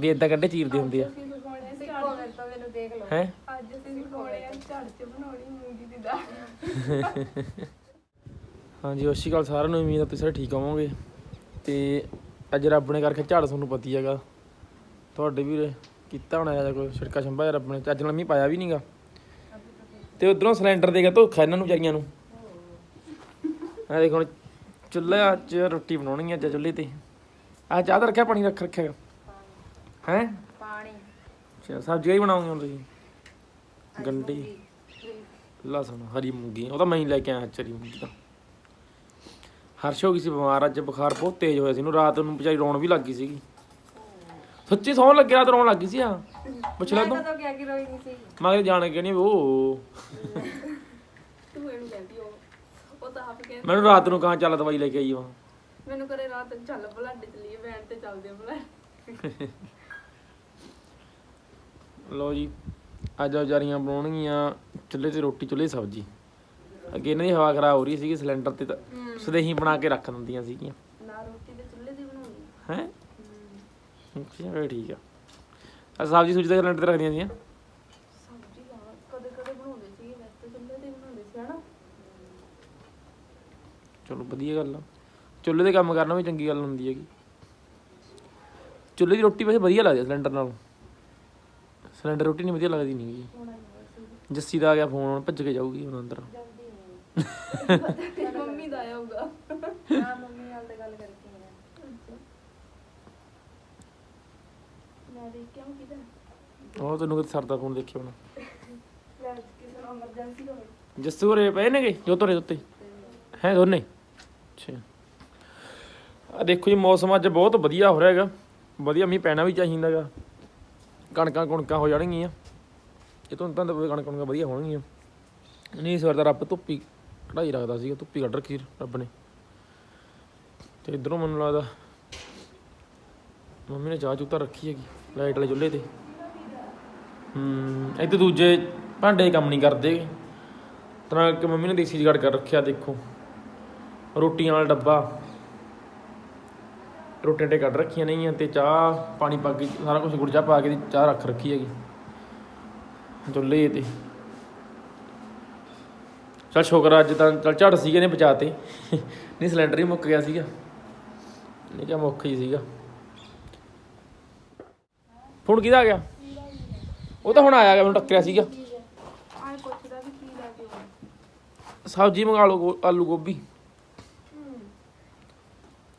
ਵੀ ਇਦਾਂ ਕੱਢੇ ਚੀਰਦੇ ਹੁੰਦੇ ਆ। ਹੈ? ਅੱਜ ਅਸੀਂ ਸਿਖਾਉਣੇ ਆ ਝੜ ਚ ਬਣਾਉਣੀ ਮੂੰਗੀ ਦੀ ਦਾਲ। ਹਾਂਜੀ ਸਤਿ ਸ਼੍ਰੀ ਅਕਾਲ ਸਾਰਿਆਂ ਨੂੰ ਉਮੀਦ ਆ ਤੁਸੀਂ ਸਾਰੇ ਠੀਕ ਹੋਵੋਗੇ। ਤੇ ਅੱਜ ਰੱਬ ਨੇ ਕਰਕੇ ਝਾੜ ਤੁਹਾਨੂੰ ਪਤੀ ਹੈਗਾ। ਤੁਹਾਡੇ ਵੀ ਕੀਤਾ ਹੋਣਾ ਜਾਂ ਕੋਈ ਛਿੜਕਾ ਛੰਭਾ ਜਾਂ ਰੱਬ ਨੇ? ਚੱਜ ਨਾਲ ਮੀਂਹ ਪਾਇਆ ਵੀ ਨਹੀਂਗਾ ਤੇ ਉਧਰੋਂ ਸਿਲੰਡਰ ਦੇ ਗਿਆ ਧੋਖਾ ਇਹਨਾਂ ਨੂੰ ਵਿਚਾਰੀਆਂ ਨੂੰ। ਆ ਦੇਖੋ ਹੁਣ ਚੁੱਲ੍ਹੇ 'ਚ ਰੋਟੀ ਬਣਾਉਣੀ ਹੈ ਅੱਜ ਚੁੱਲ੍ਹੇ ਤੇ। ਆ ਚਾਹ ਦਾ ਰੱਖਿਆ ਪਾਣੀ ਰੱਖ ਰੱਖਿਆ। ਹੈ? ਪਾਣੀ। ਅੱਛਾ ਸਬਜ਼ੀ ਹੀ ਬਣਾਉਂਗੇ ਹੁਣ ਤੁਸੀਂ? ਗੰਢੀ। ਲਸਣ ਹਰੀ ਮੂੰਗੀ। ਉਹ ਤਾਂ ਮੈਂ ਹੀ ਲੈ ਕੇ ਆਇਆ ਹਰੀ ਮੂੰਗੀ ਤਾਂ। ਹਰਸ਼ ਹੋ ਗਈ ਸੀ ਬਿਮਾਰ ਅੱਜ ਬੁਖਾਰ ਬਹੁਤ ਤੇਜ਼ ਹੋਇਆ ਸੀ। ਇਹਨੂੰ ਰਾਤ ਨੂੰ ਵਿਚਾਰੀ ਰੋਣ ਵੀ ਲੱਗ ਗਈ ਸੀਗੀ। ਸੱਚੀ ਸੌਣ ਲੱਗਿਆ ਤਾਂ ਰੋਣ ਲੱਗ ਗਈ ਸੀ ਆ? ਪੁੱਛ ਲੈ ਮੈਂ ਤੂੰ। ਤਾਂ ਕਿਹਾ ਕਿ ਰੋਈ ਨਹੀਂ ਸੀ। ਮੈਂ ਕਿਹਾ ਜਾਣ ਕੇ ਨਹੀਂ ਉਹ ਤੂੰ ਇਹਨੂੰ ਕਹਿੰਦੀ ਉਹ ਉਹ ਤਾਂ ਆਪ ਕਹਿੰਦੀ। ਮੈਨੂੰ ਰਾਤ ਨੂੰ ਕਹਾਂ ਚੱਲ ਦਵਾਈ ਲੈ ਕੇ ਆਈ ਵਾ ਮੈਨੂੰ ਕਰੇ ਰਾਤ ਨੂੰ ਚੱਲ ਬਲੱਡ ਚਲੀਏ ਵੈਨ ਤੇ ਚੱਲਦੇ ਬਲੱਡ। ਲਓ ਜੀ ਅੱਜ ਵਿਚਾਰੀਆਂ ਬਣਾਉਣਗੀਆਂ ਚੁੱਲ੍ਹੇ ਤੇ ਰੋਟੀ ਚੁੱਲ੍ਹੇ ਸਬਜ਼ੀ। ਅੱਗੇ ਇਹਨਾਂ ਦੀ ਹਵਾ ਖਰਾਬ ਹੋ ਰਹੀ ਸੀਗੀ ਸਿਲੰਡਰ ਤੇ ਤਾਂ ਸਦੇਹੀ ਬਣਾ ਕੇ ਰੱਖ ਦਿੰਦੀਆਂ ਸੀਗੀਆਂ। ਨਾ ਰੋਟੀ ਤੇ ਚੁੱਲ੍ਹੇ ਦੀ ਬਣਾਉਣੀ। ਹੈ? ਅੱਛਾ ਠੀਕ ਆ। ਆ ਸਬਜ਼ੀ ਸੁਜੀ ਤਾਂ ਸਿਲੰਡਰ ਤੇ ਰੱਖਦੀਆਂ ਸੀਆਂ ਸਬਜ਼ੀ ਆ ਕਦੇ ਕਦੇ ਬਣਾਉਂਦੇ ਸੀ ਵੈਸੇ ਤਾਂ ਚੁੱਲ੍ਹੇ ਤੇ ਹੀ ਬਣਾਉਂਦੇ ਸੀ ਹਨਾ? ਚਲੋ ਵਧੀਆ ਗੱਲ ਆ। ਚੁੱਲ੍ਹੇ ਤੇ ਕੰਮ ਕਰਨਾ ਵੀ ਚੰਗੀ ਗੱਲ ਹੁੰਦੀ ਹੈਗੀ। ਚੁੱਲ੍ਹੇ ਦੀ ਰੋਟੀ ਵੈਸੇ ਵਧੀਆ ਲੱਗਦੀ ਆ ਸਿਲੰਡਰ ਨਾਲੋਂ। ਸਿਲੰਡਰ ਰੋਟੀ ਨਹੀਂ ਵਧੀਆ ਲੱਗਦੀ ਨਹੀਂ ਜੱਸੀ ਦਾ ਆ ਗਿਆ ਫੋਨ ਭੱਜ ਕੇ ਜਾਊਗੀ ਹੁਣ ਅੰਦਰ। ਮੰਮੀ ਦਾ ਆਇਆ ਹੋਊਗਾ ਨਾ ਮੰਮੀ ਨਾਲ ਤਾਂ ਗੱਲ ਕਰਕੇ ਆਇਆ। ਮੈਂ ਦੇਖ ਕੇ ਆਉਂ ਕਿਦਾਂ ਉਹ ਤੈਨੂੰ ਕਿਤੇ ਸਰਦਾ ਫੋਨ ਦੇਖਿਆ ਹੁਣ? ਲੈ ਕਿਸੇ ਨੂੰ ਐਮਰਜੈਂਸੀ ਹੋਵੇ। ਜੱਸੂ ਹੋਰੇ ਪਏ ਨੇਗੇ? ਜੋ ਤੋਰੇ ਉੱਤੇ। ਹੈ ਦੋਨੇ? ਅੱਛਾ। ਆ ਦੇਖੋ ਜੀ ਮੌਸਮ ਅੱਜ ਬਹੁਤ ਵਧੀਆ ਹੋ ਰਿਹਾ ਹੈਗਾ। ਵਧੀਆ ਮੀਂਹ ਪੈਣਾ ਵੀ ਚਾਹੀਦਾ ਹੈਗਾ। ਕਣਕਾਂ ਕੁਣਕਾਂ ਹੋ ਜਾਣਗੀਆਂ। ਇਹ ਤੋਂ ਤਾਂ ਕਣਕ ਕਣਕਾਂ ਵਧੀਆ ਹੋਣਗੀਆਂ। ਨਹੀਂ, ਇਸ ਵਾਰ ਤਾਂ ਰੱਬ ਧੁੱਪੀ ਕਢਾਈ ਰੱਖਦਾ ਸੀਗਾ, ਧੁੱਪੀ ਕੱਢ ਰੱਖੀ ਰੱਬ ਨੇ। ਤੇ ਇਧਰੋਂ ਮੈਨੂੰ ਲੱਗਦਾ ਮੰਮੀ ਨੇ ਚਾਹ ਚੂਹ ਰੱਖੀ ਹੈਗੀ, ਲਾਈਟ ਵਾਲੇ ਚੁੱਲ੍ਹੇ ਤੇ। ਹੂੰ, ਇੱਥੇ ਦੂਜੇ ਭਾਂਡੇ ਕੰਮ ਨਹੀਂ ਕਰਦੇ। ਤਰ੍ਹਾਂ ਕਿ ਮੰਮੀ ਨੇ ਦੇਸੀ ਜਗੜ ਕਰ ਰੱਖਿਆ, ਦੇਖੋ। ਰੋਟੀਆਂ ਵਾਲਾ ਡੱਬਾ। ਰੋਟੀਆਂ ਤੇ ਕੱਢ ਰੱਖੀਆਂ ਨੇਗੀਆਂ ਤੇ ਚਾਹ ਪਾਣੀ ਪਾ ਕੇ ਸਾਰਾ ਕੁਝ ਚਾਹ ਪਾ ਕੇ ਚਾਹ ਰੱਖ ਰੱਖੀ ਹੈਗੀ। ਚੁੱਲ੍ਹੇ ਤੇ। ਚਲ ਸ਼ੁਕਰ ਆ ਅੱਜ ਤਾਂ ਚਲ ਝੜ ਸੀਗੇ ਨੇ ਬਚਾਤੇ ਨਹੀਂ ਸਿਲੰਡਰ ਹੀ ਮੁੱਕ ਗਿਆ ਸੀਗਾ। ਨਹੀਂ ਕਿਹਾ ਮੁੱਕ ਹੀ ਸੀਗਾ। ਫੋਨ ਕਿਹਦਾ ਆ ਗਿਆ? ਉਹ ਤਾਂ ਹੁਣ ਆਇਆ ਗਿਆ ਮੈਨੂੰ ਟੱਕਰਿਆ ਸੀਗਾ। ਸਬਜ਼ੀ ਮੰਗਾ ਲਓ ਆਲੂ ਗੋਭੀ।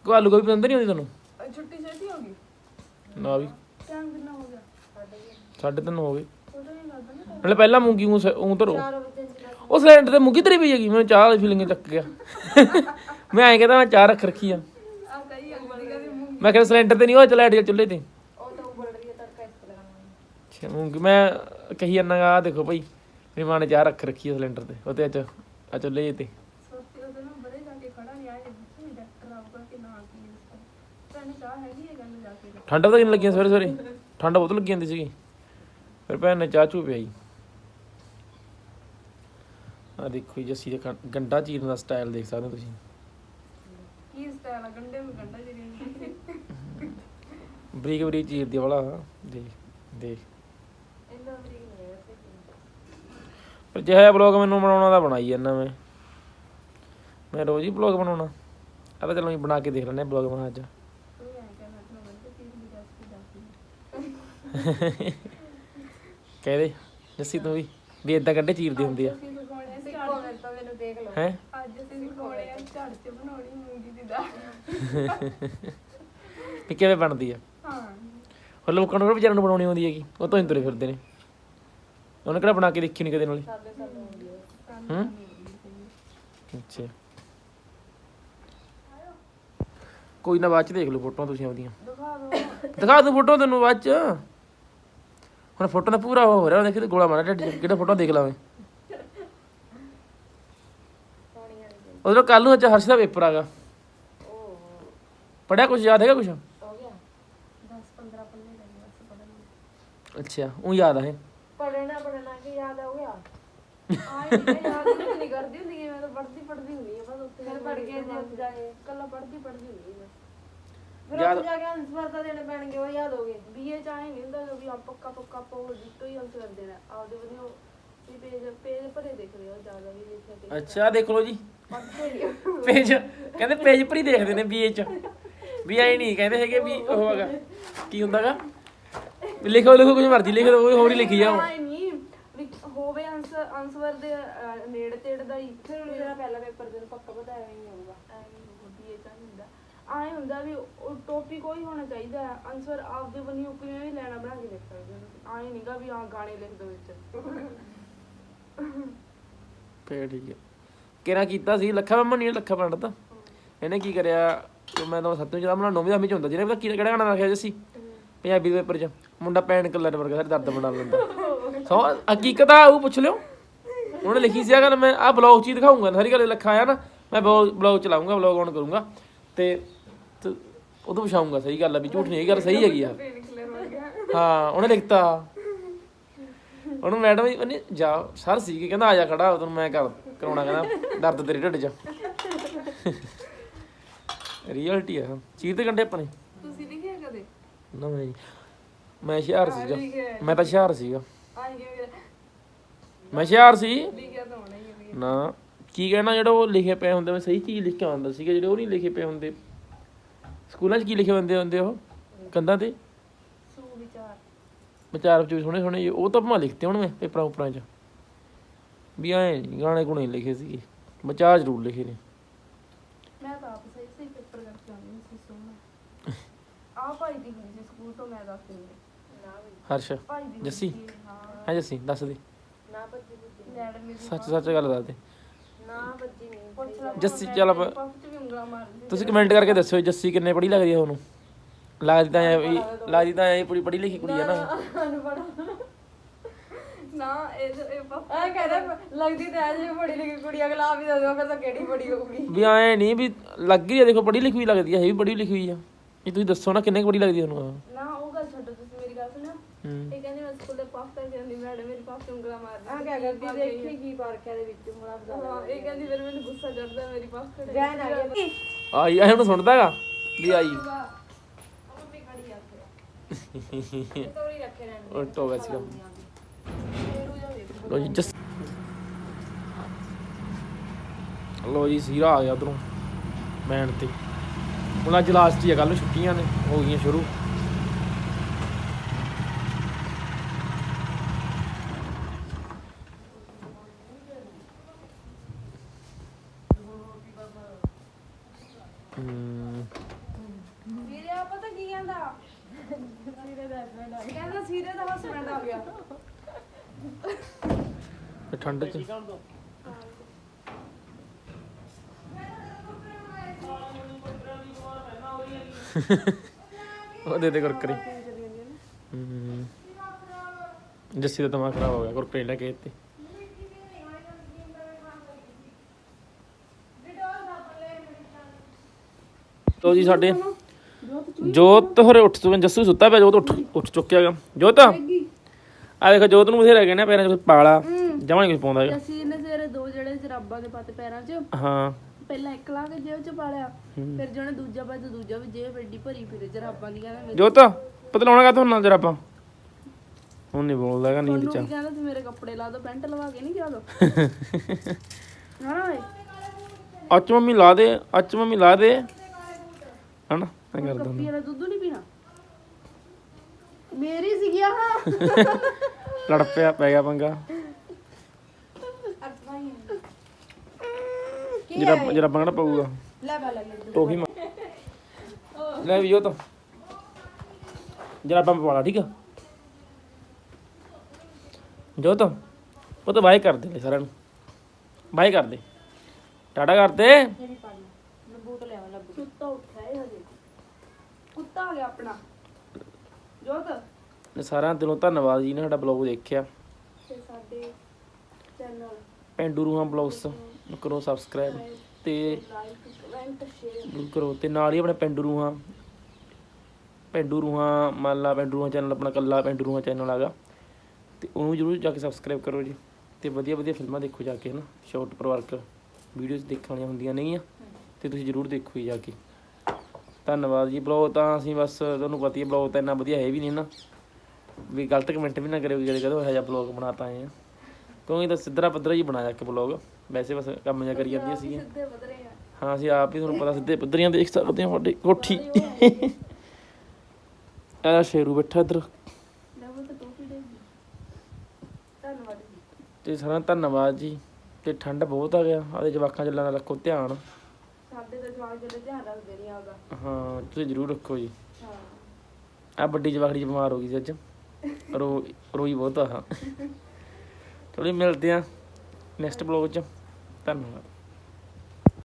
ਕੋ ਆਲੂ ਗੋਭੀ ਪਸੰਦ ਨਹੀਂ ਆਉਂਦੀ ਤੁਹਾਨੂੰ ਅਹ ਛੁੱਟੀ ਛੇਤੀ ਹੋ ਗਈ ਨਾ ਵੀ। ਟਾਈਮ ਕਿੰਨਾ ਹੋ ਗਿਆ? ਸਾਢੇ ਤਿੰਨ। ਹੋ ਗਏ। ਪਤਾ ਨਹੀਂ ਲੱਗਦਾ ਨਾ ਨਾਲੇ ਪਹਿਲਾਂ ਮੂੰਗੀ ਨੂੰ ਉਹ ਧਰੋ। 4 ਵਜੇ ਜਿਹੜਾ ਉਹ ਸਿਲੰਡਰ ਤੇ ਮੂੰਗੀ ਧਰੀ ਪਈ ਹੈਗੀ ਮੈਨੂੰ ਚਾਹ ਵਾਲੀ ਫੀਲਿੰਗ ਚੱਕ ਗਿਆ। ਮੈਂ ਐਂ ਕਹਿੰਦਾ ਮੈਂ ਚਾਹ ਰੱਖ ਰੱਖੀ ਆ। ਆ ਕਈ ਅੰਗਲੀ ਕਹਿੰਦੀ ਮੂੰਗੀ ਮੈਂ ਕਿਹਾ ਸਿਲੰਡਰ ਤੇ ਨਹੀਂ ਉਹ ਚਲਾਈਟ ਜਾ ਚੁੱਲ੍ਹੇ ਤੇ। ਉਹ ਤਾਂ ਉਬਲ ਰਹੀ ਹੈ ਤੜਕਾ ਇਸ ਤਰ੍ਹਾਂ ਲਗਾਉਣਾ ਅੱਛਾ ਮੂੰਗੀ ਮੈਂ ਕਹੀ ਜਾਂਦਾ ਆ ਦੇਖੋ ਭਾਈ ਮੇਰੀ ਮਾਂ ਨੇ ਚਾਹ ਰੱਖ ਰੱਖੀ ਆ ਸਿਲੰਡਰ ਤੇ ਉਹ ਤੇ ਅੱਜ ਆ ਚੁੱਲ੍ਹੇ ਤੇ। ਸੋਚੀ ਉਹਦੇ ਨਾਲ ਬੜੇ ਜਾ ਕੇ ਖੜਾ ਨਹੀਂ ਆਏ ਜਿੱਥੇ ਡਾਕਟਰ ਆਊਗਾ ਕਿ ਨਾ ਕੀ ਇਸ ਤਾਂ ਚਾਹ ਹੈਗੀ ਠੰਡ ਤਾਂ ਕਿੰਨੀ ਲੱਗੀਆਂ ਸਵੇਰੇ ਸਵੇਰੇ ਠੰਡ ਬਹੁਤ ਲੱਗੀ ਜਾਂਦੀ ਸੀਗੀ। ਫਿਰ ਭੈਣ ਨੇ ਚਾਹ ਚੂ ਪਿਆਈ। ਆ ਦੇਖੋ ਜੀ ਜੱਸੀ ਦੇ ਗੰ- ਗੰਡਾ ਚੀਰਨ ਦਾ ਸਟਾਈਲ ਦੇਖ ਸਕਦੇ ਹੋ ਤੁਸੀਂ। ਕੀ ਸਟਾਈਲ ਆ? ਗੰਡੇ ਨੂੰ ਗੰਡਾ ਜਿਹੜੀ ਬਰੀਕ ਬਰੀਕ ਚੀਰਦੀ ਆ ਵਾਲਾ ਦੇਖ ਦੇਖ। ਇੰਨਾ ਵੀ ਨਹੀਂ ਹੈ ਵੈਸੇ ਪਰ ਜਿਹੜਾ ਬਲੌਗ ਮੈਨੂੰ ਬਣਾਉਣਾ ਦਾ ਬਣਾਈ ਜਾਂਦਾ ਮੈਂ। ਮੈਂ ਰੋਜ਼ ਹੀ ਬਲੌਗ ਬਣਾਉਣਾ। ਆ ਤਾਂ ਚਲੋ ਅਸੀਂ ਬਣਾ ਕੇ ਦੇਖ ਲੈਂਦੇ ਬਲੌਗ ਬਣਾ ਅੱਜ ਤੂੰ ਐਂ ਕਹਿਣਾ ਨਾ ਬੰਦੇ ਚੀਜ਼ ਦੀ ਦੱਸਦੀ ਕਹਦੇ ਜੱਸੀ ਤੂੰ ਵੀ ਵੀ ਇਦਾਂ ਗੰਡੇ ਚੀਰਦੇ ਹੁੰਦੇ ਆ। ਅਸੀਂ ਸਿਖਾਉਣੇ ਆ ਸਿੱਖੋ ਮੇਰੇ ਤੋਂ ਮੈਨੂੰ ਦੇਖ ਲਓ। ਹੈ? ਅੱਜ ਅਸੀਂ ਸਿਖਾਉਣੇ ਆ ਝੜ ਚ ਬਣਾਉਣੀ ਮੂੰਗੀ ਦੀ ਦਾਲ। ਵੀ ਕਿਵੇਂ ਬਣਦੀ ਆ? ਹਾਂ। ਹੋਰ ਲੋਕਾਂ ਨੂੰ ਕਿਹੜਾ ਵਿਚਾਰਾਂ ਨੂੰ ਬਣਾਉਣੀ ਆਉਂਦੀ ਹੈਗੀ ਉਹ ਤੋਂ ਹੀ ਤੁਰੇ ਫਿਰਦੇ ਨੇ। ਉਹਨੇ ਕਿਹੜਾ ਬਣਾ ਕੇ ਦੇਖੀ ਨਹੀਂ ਕਦੇ ਨਾਲੇ। ਹੈ? ਅੱਛਾ। ਕੋਈ ਨਾ ਬਾਅਦ ਚ ਦੇਖ ਲਓ ਫੋਟੋਆਂ ਤੁਸੀਂ ਆਪਦੀਆਂ। ਦਿਖਾ ਦੋ ਦਿਖਾ ਦੂੰ ਫੋਟੋ ਤੈਨੂੰ ਬਾਅਦ ਚ। ਹੁਣ ਫੋਟੋ ਦਾ ਪੂਰਾ ਉਹ ਹੋ ਰਿਹਾ ਦੇਖੀ ਤੇ ਗੋਲਾ ਮਾਰਿਆ ਢੱਡ 'ਚ ਕਿਹੜਾ ਫੋਟੋ ਦੇਖ ਲਾਵੇਂ ਉਧਰੋਂ ਕੱਲ ਨੂੰ ਅੱਜ ਹਰਸ਼ ਦਾ ਪੇਪਰ ਆਗਾ। ਉਹ ਪੜਿਆ ਕੁਝ ਯਾਦ ਹੈਗਾ ਕੁਝ ਹੋ ਗਿਆ 10 15 ਪੱਲੇ ਲੈ ਬਸ ਪੜਨ ਅੱਛਾ ਉਹ ਯਾਦ ਆ ਇਹ। ਪੜਨਾ ਪੜਨਾ ਕਿ ਯਾਦ ਆ ਗਿਆ ਆਏ ਨਹੀਂ ਯਾਦ ਨਹੀਂ ਕਰਦੀ ਹੁੰਦੀ ਮੈਂ ਤਾਂ ਪੜਦੀ ਪੜਦੀ ਹੁੰਦੀ ਹੈ ਬਸ ਉੱਥੇ ਫਿਰ ਪੜ ਕੇ ਜਦ ਜਾਏ ਕੱਲਾ ਪੜਦੀ ਪੜਦੀ ਹੁੰਦੀ ਬਸ ਫਿਰ ਉੱਥੇ ਜਾ ਕੇ ਆਨਸਰ ਤਾਂ ਦੇਣੇ ਪੈਣਗੇ ਉਹ ਯਾਦ ਹੋਗੇ ਬੀਏ ਚ ਆਏ ਨਹੀਂ ਹੁੰਦਾ ਵੀ ਆ ਪੱਕਾ ਪੱਕਾ ਪਾਉ ਦਿੱਤੋ ਹੀ ਆਨਸਰ ਦੇਣਾ ਆਪਦੇ ਵਧੀਆ ਵੀ ਪੇਜ ਪੇਜ ਭਰੇ ਦੇਖ ਹੋ ਜ਼ਿਆਦਾ ਵੀ ਦੇਖਿਆ ਤੇ ਅੱਛਾ ਦੇਖ ਲਓ ਜੀ। ਪੜ੍ਹਦੇ ਨਹੀਂ ਪੇਜ ਕਹਿੰਦੇ ਪੇਜ ਹੀ ਦੇਖਦੇ ਨੇ ਬੀਏ ਚ। ਵੀ ਆਈ ਨਹੀਂ ਕਹਿੰਦੇ ਹੈਗੇ ਵੀ ਉਹ ਹੈਗਾ। ਕੀ ਹੁੰਦਾਗਾ? ਲਿਖੋ ਲਿਖੋ ਕੁਝ ਮਰਜ਼ੀ ਲਿਖ ਦੋ ਕੋਈ ਹੋਰ ਹੀ ਲਿਖੀ ਜਾਓ। ਆਏ ਨਹੀਂ ਵੀ ਹੋਵੇ ਆਨਸਰ ਆਨਸਰ ਦੇ ਅਹ, ਨੇੜੇ ਤੇੜ ਦਾ ਹੀ। ਫਿਰ ਜਿਹੜਾ ਪਹਿਲਾ ਪੇਪਰ ਤੈਨੂੰ ਪੱਕਾ ਪਤਾ ਐਵੇਂ ਹੀ ਹੋਊਗਾ ਬੀਏ ਚ ਨਹੀਂ ਹੁੰਦਾ ਆਏ ਹੁੰਦਾ ਵੀ ਉਹ ਟੋਪਿਕ ਕੋਈ ਹੋਣਾ ਚਾਹੀਦਾ ਹੈ। ਆਨਸਰ ਆਪਦੇ ਬੰਨਿਓ ਕਿਵੇਂ ਵੀ ਲੈਣਾ ਬਣਾ ਕੇ ਲਿਖ ਸਕਦੇ ਹੋ ਆਏ ਨਹੀਂਗਾ ਵੀ ਆ ਗਾਣੇ ਲਿਖ ਦੋ ਵਿੱਚ। ਫੇਰ ਠੀਕ ਹੈ। ਕਿਹੜਾ ਕੀਤਾ ਸੀ? ਲੱਖਾ ਮੰਮਾ ਨਹੀਂ ਲੱਖਾ ਪੰਡਤ। ਇਹਨੇ ਕੀ ਕਰਿਆ? ਮੈਂ ਤਾਂ ਸੱਤਵੀਂ ਚ ਦਾ ਨੌਵੀਂ ਦਾ ਵਿੱਚ ਹੁੰਦਾ ਜਿਹਨੇ ਪਤਾ ਕੀ ਕਿਹੜਾ ਗਾਣਾ ਰੱਖਿਆ ਜੱਸੀ ਪੰਜਾਬੀ ਦੇ ਪੇਪਰ ਚ। ਮੁੰਡਾ ਪੈਨ ਕਲਰ ਵਰਗਾ ਸਾਰੇ ਦਰਦ ਬਣਾ ਲੈਂਦਾ ਸੋ ਹਕੀਕਤ ਆ ਉਹ ਪੁੱਛ ਲਿਓ। ਉਹਨੇ ਲਿਖੀ ਸੀ ਆ ਮੈਂ ਆ ਬਲੌਗ ਚ ਹੀ ਦਿਖਾਉਂਗਾ ਸਾਰੀ ਗੱਲ ਲਿਖਾ ਆਇਆ ਨਾ, ਮੈਂ ਬਲੌਗ ਚਲਾਉਂਗਾ ਬਲੌਗ ਆਨ ਕਰੂੰਗਾ। ਤੇ ਉਦੋਂ ਵਿਛਾਉਂਗਾ ਸਹੀ ਗੱਲ ਆ ਵੀ ਝੂਠ ਨਹੀਂ ਇਹ ਗੱਲ ਸਹੀ ਹੈਗੀ ਆ। ਹਾਂ ਉਹਨੇ ਲਿਖਤਾ। ਉਹਨੂੰ ਮੈਡਮ ਜੀ ਉਹਨੇ ਜਾ ਸਰ ਸੀ ਕਿ ਕਹਿੰਦਾ ਆ ਜਾ ਖੜਾ ਤੈਨੂੰ ਮੈਂ ਕਰ ਕਰਾਉਣਾ ਕਹਿੰਦਾ ਦਰਦ ਤੇਰੇ ਢਿੱਡ 'ਚ। ਰਿਐਲਿਟੀ ਆ ਚੀਰ ਤੇ ਕੰਡੇ ਆਪਣੇ। ਤੁਸੀਂ ਲਿਖਿਆ ਕਦੇ? ਨਾ ਮੈਂ ਜੀ ਮੈਂ ਹੁਸ਼ਿਆਰ ਸੀਗਾ। ਮੈਂ ਤਾਂ ਹੁਸ਼ਿਆਰ ਸੀਗਾ। ਕਿਵੇਂ ਮੈਂ ਹੁਸ਼ਿਆਰ ਸੀ। ਲਿਖਿਆ ਤਾਂ ਹੋਣਾ ਹੀ ਹੈ ਨਾ ਕੀ ਕਹਿਣਾ ਜਿਹੜਾ ਉਹ ਲਿਖੇ ਪਏ ਹੁੰਦੇ ਮੈਂ ਸਹੀ ਚੀਜ਼ ਲਿਖ ਕੇ ਆਉਂਦਾ ਸੀਗਾ ਜਿਹੜੇ ਉਹ ਨਹੀਂ ਲਿਖੇ ਪਏ ਹੁੰਦੇ। ਸਕੂਲਾਂ 'ਚ ਕੀ ਲਿਖੇ ਹੁੰਦੇ ਹੁੰਦੇ ਉਹ? ਕੰਧਾਂ ਤੇ? ਸੂ ਵਿਚਾਰ ਵਿਚਾਰ ਵਿੱਚ ਸੋਹਣੇ ਸੋਹਣੇ ਜਿਹੇ, ਉਹ ਤਾਂ ਮੈਂ ਲਿਖਤੇ ਹੁਣ ਮੈਂ ਪੇਪਰਾਂ ਉਪਰਾਂ 'ਚ। ਵੀ ਐ ਗਾਣੇ ਗੁਣੇ ਲਿਖੇ ਸੀਗੇ। ਵਿਚਾਰ ਜ਼ਰੂਰ ਲਿਖੇ ਨੇ। ਮੈਂ ਤਾਂ ਆਪ ਸਹੀ ਸਹੀ ਪੇਪਰ ਕਰਕੇ ਆਉਂਦੀ ਸੀ ਸੋਹਣਾ। ਆ ਭਾਈ ਦੀ ਹੁੰਦੀ ਸੀ ਸਕੂਲ ਤੋਂ ਮੈਂ ਦੱਸ ਦਿੰਦੀ। ਨਾ ਹਰਸ਼ ਭਾਈ ਦੀ ਜੱਸੀ? ਸੀ, ਹਾਂ। ਹੈ ਜੱਸੀ ਦੱਸ ਦੇ। ਨਾ ਮੈਡਮ ਮੇਰੀ ਸੱਚ ਸੱਚ ਗੱਲ ਦੱਸ ਦੇ। ਨਾ ਨਹੀਂ। ਜੱਸੀ ਚੱਲ ਆਪਾਂ- ਪੱਪ ਚ ਵੀ ਉਂਗਲਾਂ ਮਾਰਦੀ ਤੁਸੀਂ ਕਮੈਂਟ ਕਰਕੇ ਦੱਸਿਓ ਜੱਸੀ ਕਿੰਨੇ ਪੜ੍ਹੀ ਲੱਗਦੀ ਹੈ ਤੁਹਾਨੂੰ? ਲੱਗਦੀ ਤਾਂ ਐ ਵੀ ਲੱਗਦੀ ਤਾਂ ਐ ਪੂਰੀ ਪੜ੍ਹੀ ਲਿਖੀ ਕੁੜੀ ਆ ਨਾ। ਨਾ ਇਹ ਇਹ ਪੱਪ ਆ ਕਹਿੰਦਾ ਲੱਗਦੀ ਤਾਂ ਐ ਜੇ ਬੜੀ ਲਿਖੀ ਕੁੜੀ ਅਗਲਾ ਆਪ ਹੀ ਦੱਸੋ ਫਿਰ ਤਾਂ ਕਿਹੜੀ ਬੜੀ ਹੋਊਗੀ। ਵੀ ਐ ਨਹੀਂ ਵੀ ਲੱਗ ਰਹੀ ਆ ਦੇਖੋ ਪੜ੍ਹੀ ਲਿਖੀ ਹੋਈ ਲੱਗਦੀ ਹੈ ਇਹ ਵੀ ਪੜ੍ਹੀ ਲਿਖੀ ਹੋਈ ਆ। ਇਹ ਤੁਸੀਂ ਦੱਸੋ ਨਾ ਕਿੰਨੇ ਕੁ ਪੜ੍ਹੀ ਲੱਗਦੀ ਹੈ ਤੁਹਾਨੂੰ? ਨਾ ਉਹ ਗੱਲ ਛੱਡੋ ਤੁਸੀਂ ਮੇਰੀ ਗੱਲ ਸੁਣੋ ਇਹ ਕਹਿੰਦੀ ਮੈਡਮ ਮੇਰੀ ਪੱਪ ਉਂਗਲਾਂ ਮਾਰਦੀ ਆ ਕਿਆ ਕਰਦੀ ਦੇਖੀ ਕੀ ਪਾਰਖਿਆ ਦੇ ਵਿੱਚ ਹੁਣ ਆਪ ਹਾਂ ਇਹ ਕਹਿੰਦੀ ਫਿਰ ਮੈਨੂੰ ਗੁੱਸਾ ਚੜਦਾ ਮੇਰੀ ਪੱਪ ਖੜੇ ਗੈਨ ਆ ਗਿਆ ਆਈ ਆਈ ਉਹਨੂੰ ਸੁਣਦਾ ਹੈਗਾ? ਵੀ ਆਈ। ਮੰਮੀ ਖੜੀ ਆ ਤੋਰੀ ਰੱਖੇ ਰਹਿਣ ਸੀਗਾ ਉਹ ਜਾ ਵੇਖ ਲੋ ਜੀ ਜਸ ਲੋ ਜੀ ਸੀਰਾ ਆ ਗਿਆ ਉਧਰੋਂ। ਬੈਂਡ ਤੇ। ਹੁਣ ਅੱਜ ਲਾਸਟ ਹੀ ਆ ਕੱਲ ਛੁੱਟੀਆਂ ਨੇ ਹੋ ਗਈਆਂ ਸ਼ੁਰੂ ਹਮ, ਵੀਰੇ ਆ ਪਤਾ ਕੀ ਕਹਿੰਦਾ ਸੀਰੇ ਦਾ ਹਸਬੰਡ ਆ ਗਿਆ ਕਹਿੰਦਾ ਸੀਰੇ ਦਾ ਹਸਬੰਡ ਆ ਗਿਆ ਤੇ ਠੰਡ ਚ? ਉਹ ਦੇ ਦੇ ਕੁਰਕਰੇ। ਹਮ। ਜੱਸੀ ਦਾ ਦਿਮਾਗ ਖਰਾਬ ਹੋ ਗਿਆ, ਕੁਰਕਰੀ ਲੈ ਕੇ ਤੇ। ਤੋ ਜੀ ਸਾਡੇ ਜੋਤ ਹਰੇ ਉੱਠ ਤੂੰ ਜੱਸੂ ਸੁੱਤਾ ਪਿਆ ਜੋਤ ਉੱਠ ਉੱਠ ਚੁੱਕਿਆ ਗਿਆ ਜੋਤ ਆ ਦੇਖੋ ਜੋਤ ਨੂੰ ਬਥੇਰਾ ਕਹਿੰਦਾ ਪੈਰਾਂ 'ਚ ਪਾਲਾ ਜਮਾਂ ਨਹੀਂ ਕੁਝ ਪਾਉਂਦਾ ਹੈਗਾ। ਅਸੀਂ ਇਹਨੇ ਸਵੇਰੇ ਦੋ ਜਿਹੜੇ ਜਰਾਬਾਂ ਦੇ ਪੱਤ ਪੈਰਾਂ 'ਚ ਹਾਂ। ਪਹਿਲਾਂ ਇੱਕ ਲਾ ਕੇ ਜੇਬ 'ਚ ਪਾ ਲਿਆ ਫਿਰ ਜਿਹਨੇ ਦੂਜਾ ਪਾਇਆ ਤੇ ਦੂਜਾ ਵੀ ਜੇਬ ਐਡੀ ਭਰੀ ਫਿਰੇ ਜਰਾਬਾਂ ਦੀ ਕਹਿੰਦਾ ਮੇਰੇ ਜੋਤ ਪਤਲਾਉਣਾ ਕਾ ਤੁਹਾਨੂੰ ਜਰਾ ਆਪਾਂ ਹੁਣ ਨਹੀਂ ਬੋਲਦਾ ਹੈਗਾ ਨੀਂਦ ਨੂੰ ਚ ਕੀ ਕਹਿੰਦਾ ਤੂੰ ਮੇਰੇ ਕੱਪੜੇ ਲਾ ਦੋ ਪੈਂਟ ਲਵਾ ਕੇ ਨਹੀਂ ਗਿਆ ਦੋ। ਹਾਂ ਓਏ। ਅੱਜ ਮੰਮੀ ਲਾ ਦੇ ਅੱਜ ਮੰਮੀ ਲਾ ਦੇ ਹਨਾ? ਮੈਂ ਕਰਦਾ ਕੱਪੀ ਵਾਲਾ ਦੁੱਧ ਨਹੀਂ ਪੀਣਾ। ਮੇਰੀ ਸੀਗੀ ਆਹ। ਲੜ ਪਿਆ ਪੈ ਗਿਆ ਪੰਗਾ। ਜਰਾ ਜਰਾ ਬੰਗਣਾ ਪਊਗਾ। ਲੈ ਬਾ ਲੱਗੇ ਟੋਫੀ ਮਾ ਲੈ ਵੀ ਜੋਤ ਜਰਾ ਬੰਬ ਪਾ ਲਾ ਠੀਕ ਆ? ਉਹ ਤਾਂ ਬਾਈ ਕਰ ਦੇ ਲੈ ਸਾਰਿਆਂ ਨੂੰ। ਬਾਈ ਕਰ ਦੇ ਟਾਟਾ ਕਰ ਦੇ ਮੈਂ ਬੂਟ ਲਿਆਵਾਂ ਲੱਭ ਕੁੱਤਾ ਉੱਠਿਆ ਹੈ ਹਜੇ ਕੁੱਤਾ ਆ ਗਿਆ ਆਪਣਾ? ਜੋਤ? ਸਾਰਿਆਂ ਦਿਲੋਂ ਧੰਨਵਾਦ ਜੀ ਨੇ ਸਾਡਾ ਬਲੌਗ ਦੇਖਿਆ। ਤੇ ਸਾਡੇ ਚੈਨਲ। ਪੈਂਡੂ ਰੂਹਾਂ ਬਲੌਗਸ ਨੂੰ ਕਰੋ ਸਬਸਕ੍ਰਾਈਬ ਤੇ ਲਾਈਕ ਕਮੈਂਟ ਸ਼ੇਅਰ। ਜ਼ਰੂਰ ਕਰੋ ਤੇ ਨਾਲ ਹੀ ਆਪਣੇ ਪੈਂਡੂ ਰੂਹਾਂ ਪੈਂਡੂ ਰੂਹਾਂ ਮੰਨ ਲਾ ਪੈਂਡੂ ਰੂਹਾਂ ਚੈਨਲ ਆਪਣਾ ਕੱਲਾ ਪੈਂਡੂ ਰੂਹਾਂ ਚੈਨਲ ਆਗਾ ਤੇ ਉਹਨੂੰ ਜ਼ਰੂਰ ਜਾ ਕੇ ਸਬਸਕ੍ਰਾਈਬ ਕਰੋ ਜੀ। ਤੇ ਵਧੀਆ ਵਧੀਆ ਫਿਲਮਾਂ ਦੇਖੋ ਜਾ ਕੇ ਹਨਾ ਸ਼ਾਰਟ ਪਰਿਵਾਰਕ ਵੀਡੀਓਜ਼ ਦੇਖਣ ਵਾਲੀਆਂ ਹੁੰਦੀਆਂ ਨੇਗੀਆਂ। ਤੇ ਤੁਸੀਂ ਜ਼ਰੂਰ ਦੇਖੋ ਜੀ ਜਾ ਕੇ। ਧੰਨਵਾਦ ਜੀ। ਬਲੌਗ ਤਾਂ ਅਸੀਂ ਬਸ ਤੁਹਾਨੂੰ ਪਤਾ ਹੀ ਬਲੌਗ ਤਾਂ ਇੰਨਾ ਵਧੀਆ ਹੈ ਵੀ ਨਹੀਂ ਨਾ। ਵੀ ਗਲਤ ਕਮੈਂਟ ਵੀ ਨਾ ਕਰਿਓ ਕਿ ਕਦੋਂ ਇਹੋ ਜਿਹਾ ਬਲੌਗ ਬਣਾਤਾ ਆਏ ਆ। ਕਿਉਂਕਿ ਤਾਂ ਸਿੱਧਰਾ ਪੱਧਰਾ ਹੀ ਬਣਾਇਆ ਇੱਕ ਬਲੌਗ। ਵੈਸੇ ਬਸ ਕੰਮ ਜਿਹਾ ਕਰੀ ਜਾਂਦੀਆਂ ਸੀਗੀਆਂ। ਹਾਂ, ਅਸੀਂ ਆਪ ਹੀ ਤੁਹਾਨੂੰ ਪਤਾ ਸਿੱਧੇ ਪੱਧਰੀਆਂ ਦੇਖ ਸਕਦੇ ਹਾਂ ਤੁਹਾਡੀ ਕੋਠੀ। ਆ ਸ਼ੇਰੂ ਬੈਠਾ ਇੱਧਰ। ਤੇ ਸਾਰਾ ਧੰਨਵਾਦ ਜੀ। ਤੇ ਠੰਡ ਬਹੁਤ ਆ ਗਿਆ ਆਦੇ ਜਵਾਕਾਂ ਚੱਲਣ ਦਾ ਰੱਖੋ ਧਿਆਨ। ਜਿਹੜੇ ਧਿਆਨ ਰੱਖਦੇ ਨਹੀਂ ਹਾਂ ਤੁਸੀਂ ਜ਼ਰੂਰ ਰੱਖੋ ਜੀ। ਹਾਂ। ਆ ਵੱਡੀ ਜਵਾਖੜੀ ਬਿਮਾਰ ਹੋ ਗਈ ਸੀ ਅੱਜ। ਰੋ ਰੋਈ ਬਹੁਤ ਆ। ਜੀ, ਮਿਲਦੇ ਆ ਨੈਕਸਟ ਬਲੌਗ ਚ। ਧੰਨਵਾਦ।